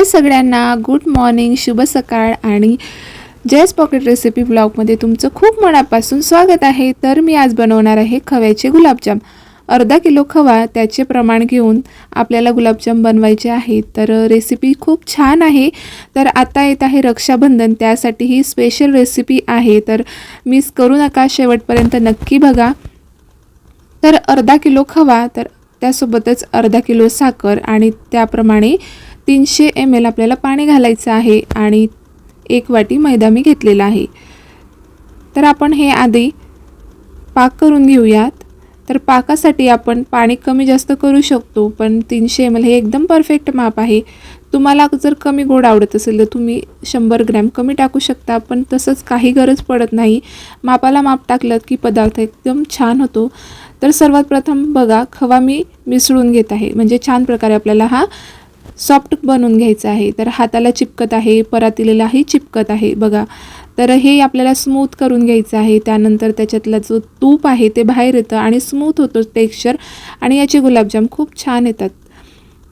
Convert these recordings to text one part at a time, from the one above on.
हाय सगळ्यांना. Good morning शुभ सकाळ आणि जयस पॉकेट रेसिपी ब्लॉगमध्ये तुमचं खूप मनापासून स्वागत आहे. तर मी आज बनवणार आहे खव्याचे गुलाबजाम. अर्धा किलो खवा त्याचे प्रमाण घेऊन आपल्याला गुलाबजाम बनवायचे आहे. तर रेसिपी खूप छान आहे. तर आता येत आहे रक्षाबंधन त्यासाठी ही स्पेशल रेसिपी आहे. तर मिस करू नका शेवटपर्यंत नक्की बघा. तर अर्धा किलो खवा तर त्यासोबतच अर्धा किलो साखर आणि त्याप्रमाणे तीनशे एम एल आपल्याला पाणी घालायचं आहे आणि एक वाटी मैदा मी घेतलेला आहे. तर आपण हे आधी पाक करून घेऊयात. तर पाकासाठी आपण पाणी कमी जास्त करू शकतो पण तीनशे एम एल हे एकदम परफेक्ट माप आहे. तुम्हाला जर कमी गोड आवडत असेल तर तुम्ही शंभर ग्रॅम कमी टाकू शकता पण तसंच काही गरज पडत नाही. मापाला माप टाकलं की पदार्थ एकदम छान होतो. तर सर्वात प्रथम बघा खवा मी मिसळून घेत आहे. म्हणजे छान प्रकारे आपल्याला हा सॉफ्ट बनवून घ्यायचं आहे. तर हाताला चिपकत आहे परातीलेलाही चिपकत आहे. बघा तर हे आपल्याला स्मूथ करून घ्यायचं आहे. त्यानंतर त्याच्यातला जो तूप आहे ते बाहेर येतं आणि स्मूथ होतो टेक्स्चर आणि याचे गुलाबजाम खूप छान येतात.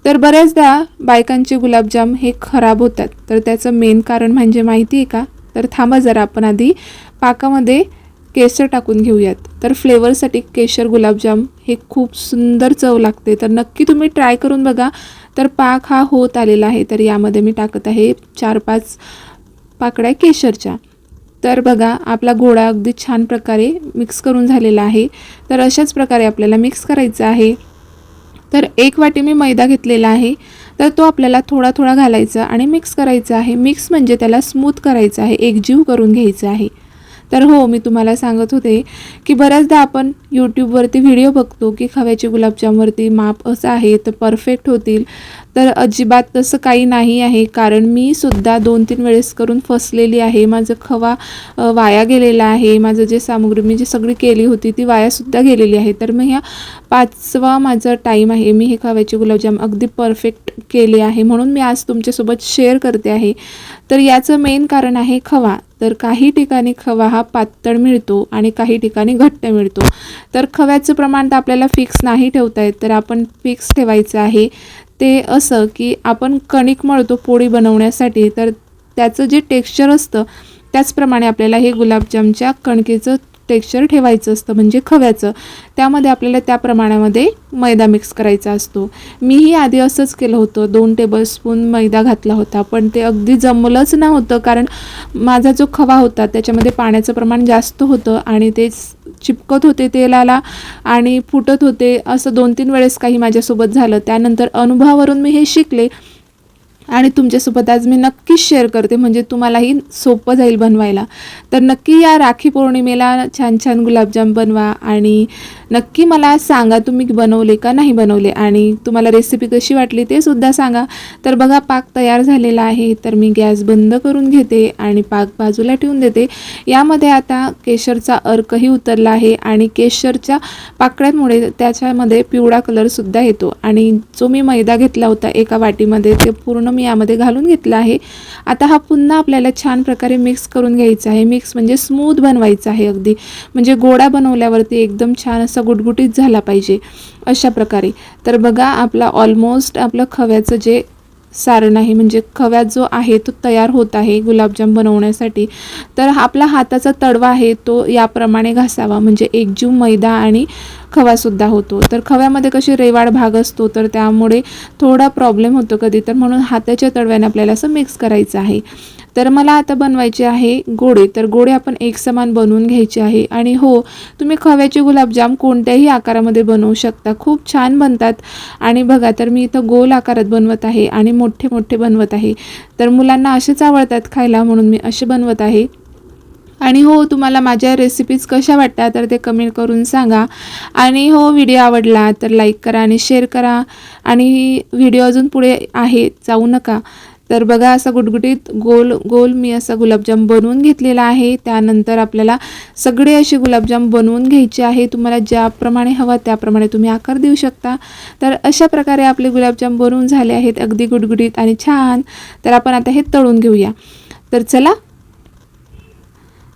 तर बऱ्याचदा बायकांचे गुलाबजाम हे खराब होतात. तर त्याचं मेन कारण म्हणजे माहिती आहे का? तर थांबा जरा आपण आधी पाकामध्ये केसर टाकून घेऊयात. तर फ्लेवरसाठी केशर गुलाबजाम हे खूप सुंदर चव लागते. तर नक्की तुम्ही ट्राय करून बघा. तर पाक हा होत आलेला आहे. तर यामध्ये मी टाकत आहे चार पाच पाकड्या केशरच्या. तर बघा आपला घोडा अगदी छान प्रकारे मिक्स करून झालेला आहे. तर अशाच प्रकारे आपल्याला मिक्स करायचं आहे. तर एक वाटी मी मैदा घेतलेला आहे. तर तो आपल्याला थोडा थोडा घालायचा आणि मिक्स करायचा आहे. मिक्स म्हणजे त्याला स्मूथ करायचं आहे. एकजीव करून घ्यायचं आहे. तर हो मी तुम्हाला सांगत होते की बऱ्याचदा आपण यूट्यूबवरती व्हिडिओ बघतो की खव्याचे गुलाबजामवरती माप असं आहे तर परफेक्ट होतील. तर अजिबात तसं काही नाही आहे. कारण मी सुद्धा दोन तीन वेळेस करून फसलेली आहे. माझं खवा वाया गेलेला आहे. माझं जे सामग्री मी जी सगळी केली होती ती वायासुद्धा गेलेली आहे. तर मग ह्या पाचवा माझं टाईम आहे. मी हे खव्याचे गुलाबजाम अगदी परफेक्ट केले आहे. म्हणून मी आज तुमच्यासोबत शेअर करते आहे. तर याचं मेन कारण आहे खवा. तर काही ठिकाणी खवा हा पातळ मिळतो आणि काही ठिकाणी घट्ट मिळतो. तर खव्याचं प्रमाण तर आपल्याला फिक्स नाही ठेवता येत. तर आपण फिक्स ठेवायचं आहे. ते असं की आपण कणिक मळतो पोळी बनवण्यासाठी तर त्याचं जे टेक्स्चर असतं त्याचप्रमाणे आपल्याला हे गुलाबजामच्या कणकेचं टेक्स्चर ठेवायचं असतं म्हणजे खव्याचं. त्यामध्ये आपल्याला त्या प्रमाणामध्ये मैदा मिक्स करायचा असतो. मीही आधी असंच केलं होतं. दोन टेबलस्पून मैदा घातला होता पण ते अगदी जमलंच नव्हतं कारण माझा जो खवा होता त्याच्यामध्ये पाण्याचं प्रमाण जास्त होतं आणि ते चिपकत होते तेलाला आणि फुटत होते. असं दोन तीन वेळेस काही माझ्यासोबत झालं. त्यानंतर अनुभवावरून मी हे शिकले. आणि तुमच्यासोबत आज मी नक्कीच शेअर करते. म्हणजे तुम्हालाही सोपं जाईल बनवायला. तर नक्की या राखी पौर्णिमेला छान छान गुलाबजाम बनवा आणि नक्की मला सांगा तुम्ही बनवले का नाही बनवले आणि तुम्हाला रेसिपी कशी वाटली ते सुद्धा सांगा. तर बघा पाक तयार झालेला आहे. तर मी गॅस बंद करून घेते आणि पाक बाजूला ठेवून देते. यामध्ये आता केशरचा अर्कही उतरला आहे आणि केशरच्या पाकळ्यांमुळे त्याच्यामध्ये पिवळा कलरसुद्धा येतो. आणि जो मी मैदा घेतला होता एका वाटीमध्ये ते पूर्ण मी यामध्ये घालून घेतला आहे. आता हा पुन्हा आपल्याला छान प्रकारे मिक्स करून घ्यायचा आहे. मिक्स म्हणजे स्मूथ बनवायचा आहे अगदी. म्हणजे गोडा बनवल्यावरती एकदम छान असा गुटगुटीत झाला पाहिजे अशा प्रकारे. तर बघा आपला ऑलमोस्ट आपलं खव्याचं जे सारण आहे म्हणजे खव्यात जो आहे तो तयार होत आहे गुलाबजाम बनवण्यासाठी. तर आपला हाताचा तडवा आहे तो याप्रमाणे घासावा म्हणजे एकजीव मैदा आणि खवासुद्धा होतो. तर खव्यामध्ये कशी रेवाड भाग असतो तर त्यामुळे थोडा प्रॉब्लेम होतो कधी तर. म्हणून हाताच्या तडव्याने आपल्याला असं मिक्स करायचं आहे. तर मला आता बनवायचे आहे गोडे. तर गोडे आपण एक समान बनवून घ्यायचे आहे. आणि हो तुम्ही खव्याचे गुलाबजाम कोणत्याही आकारामध्ये बनवू शकता. खूप छान बनतात. आणि बघा तर मी इथं गोल आकारात बनवत आहे आणि मोठे मोठे बनवत आहे. तर मुलांना असेच आवडतात खायला म्हणून मी असे बनवत आहे. आणि हो तुम्हाला माझ्या रेसिपीज कशा वाटतात तर ते कमेंट करून सांगा. आणि हो व्हिडिओ आवडला तर लाईक करा आणि शेअर करा. आणि व्हिडिओ अजून पुढे आहे जाऊ नका. तर बघा असा गुटगुटीत गोल गोल मी असा गुलाबजाम बनवून घेतलेला आहे. त्यानंतर आपल्याला सगळे असे गुलाबजाम बनवून घ्यायचे आहे. तुम्हाला ज्याप्रमाणे हवा त्याप्रमाणे तुम्ही आकार देऊ शकता. तर अशा प्रकारे आपले गुलाबजाम बनवून झाले आहेत अगदी गुटगुटीत आणि छान. तर आपण आता हे तळून घेऊया. तर चला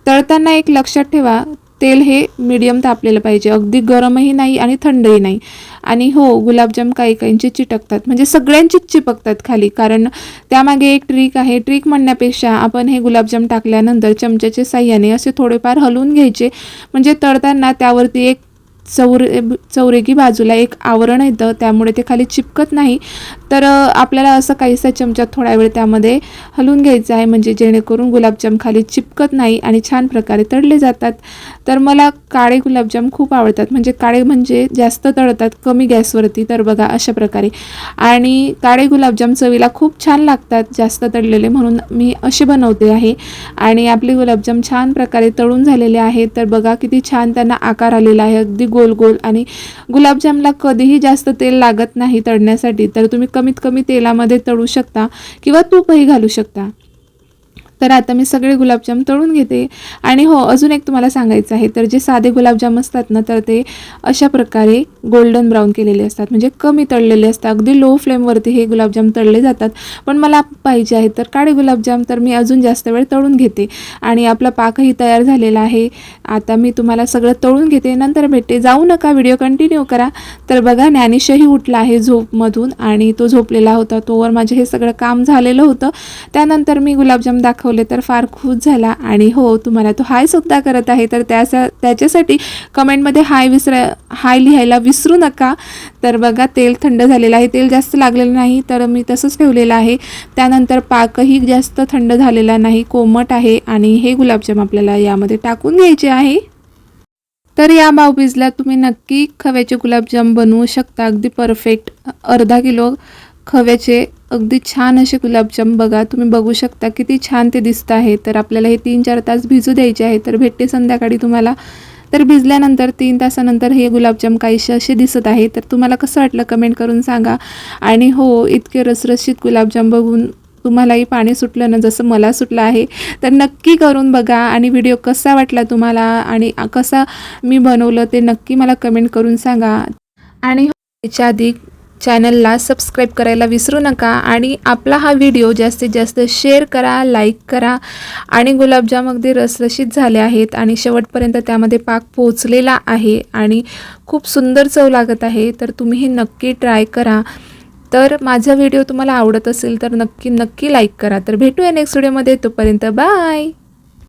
तळताना एक लक्षात ठेवा तेल हे मीडियम तापलेलं पाहिजे. अगदी गरमही नाही आणि थंडही नाही. आणि हो गुलाबजाम काही काहींचे चिटकतात. म्हणजे सगळ्यांचीच चिपकतात खाली. कारण त्यामागे एक ट्रिक आहे. ट्रिक म्हणण्यापेक्षा आपण हे गुलाबजाम टाकल्यानंतर चमच्याच्या साह्याने असे थोडेफार हलवून घ्यायचे. म्हणजे तळताना त्यावरती एक चौर चौरेगी बाजूला एक आवरण येतं. त्यामुळे ते खाली चिपकत नाही. तर आपल्याला असं काहीसा चमचा थोडा वेळ त्यामध्ये हलवून घ्यायचं आहे. म्हणजे जेणेकरून गुलाबजाम खाली चिपकत नाही आणि छान प्रकारे तळले जातात. तर मला काळे गुलाबजाम खूप आवडतात. म्हणजे काळे म्हणजे जास्त तळतात कमी गॅसवरती. तर बघा अशा प्रकारे. आणि काळे गुलाबजाम चवीला खूप छान लागतात. जास्त तळलेले म्हणून मी असे बनवते आहे. आणि आपले गुलाबजाम छान प्रकारे तळून झालेले आहेत तर बघा किती छान त्यांना आकार आलेला आहे. अगदी गोल गोल आणि गुलाबजामला कधीही जास्त तेल लागत नाही तळण्यासाठी तर तुम्ही कमीत कमी तेलामध्ये तळू शकता किंवा तूपही घालू शकता. तर आता मी सगळे गुलाबजाम तळून घेते. आणि हो अजून एक तुम्हाला सांगायचं आहे तर जे साधे गुलाबजाम असतात ना तर ते अशा प्रकारे गोल्डन ब्राऊन केलेले असतात. म्हणजे कमी तळलेले असतात. अगदी लो फ्लेमवरती हे गुलाबजाम तळले जातात. पण मला पाहिजे आहे तर काळे गुलाबजाम तर मी अजून जास्त वेळ तळून घेते. आणि आपला पाकही तयार झालेला आहे. आता मी तुम्हाला सगळं तळून घेते. नंतर भेटते. जाऊ नका व्हिडिओ कंटिन्यू करा. तर बघा ज्ञानेशही उठला आहे झोपमधून. आणि तो झोपलेला होता. तोवर माझे हे सगळं काम झालेलं होतं. त्यानंतर मी गुलाबजाम दाखवले. तर फार खुश झाला. आणि हो तुम्हाला तो हाय सुद्धा करत आहे. तर त्याचा त्याच्यासाठी कमेंटमध्ये हाय विसरा हाय लिहायला विसरू नका. तर बघा तेल थंड झालेलं आहे. तेल जास्त लागलेलं नाही तर मी तसंच ठेवलेलं आहे. त्यानंतर पाकही जास्त थंड झालेला नाही. कोमट आहे आणि हे गुलाबजाम आपल्याला यामध्ये टाकून घ्यायचे आहे. तर या बावबीजला तुम्ही नक्की खव्याचे गुलाबजाम बनवू शकता. अगदी परफेक्ट अर्धा किलो खव्याचे अगदी छान असे गुलाबजाम बघा. तुम्ही बघू शकता किती छान ते दिसत आहे. तर आपल्याला हे तीन चार तास भिजू द्यायचे आहे. तर भेटते संध्याकाळी तुम्हाला. तर भिजल्यानंतर तीन तासानंतर हे गुलाबजाम काहीसे असे दिसत आहे. तर तुम्हाला कसं वाटलं कमेंट करून सांगा. आणि हो इतके रसरशीत गुलाबजाम बघून तुम्हालाही पाणी सुटलं ना जसं मला सुटलं आहे. तर नक्की करून बघा. आणि व्हिडिओ कसा वाटला तुम्हाला? आणि कसा मी बनवलं ते नक्की मला कमेंट करून सांगा. आणि हो, याच्या आधी चॅनलला सबस्क्राईब करायला विसरू नका आणि आपला हा व्हिडिओ जास्तीत जास्त शेअर करा लाईक करा आणि गुलाबजाम अगदी रसरशीत झाले आहेत आणि शेवटपर्यंत त्यामध्ये पाक पोचलेला आहे आणि खूप सुंदर चव लागत आहे तर तुम्ही हे नक्की ट्राय करा. तर माझा व्हिडिओ तुम्हाला आवडत असेल तर नक्की नक्की लाईक करा. तर भेटूया नेक्स्ट व्हिडिओमध्ये. तोपर्यंत बाय!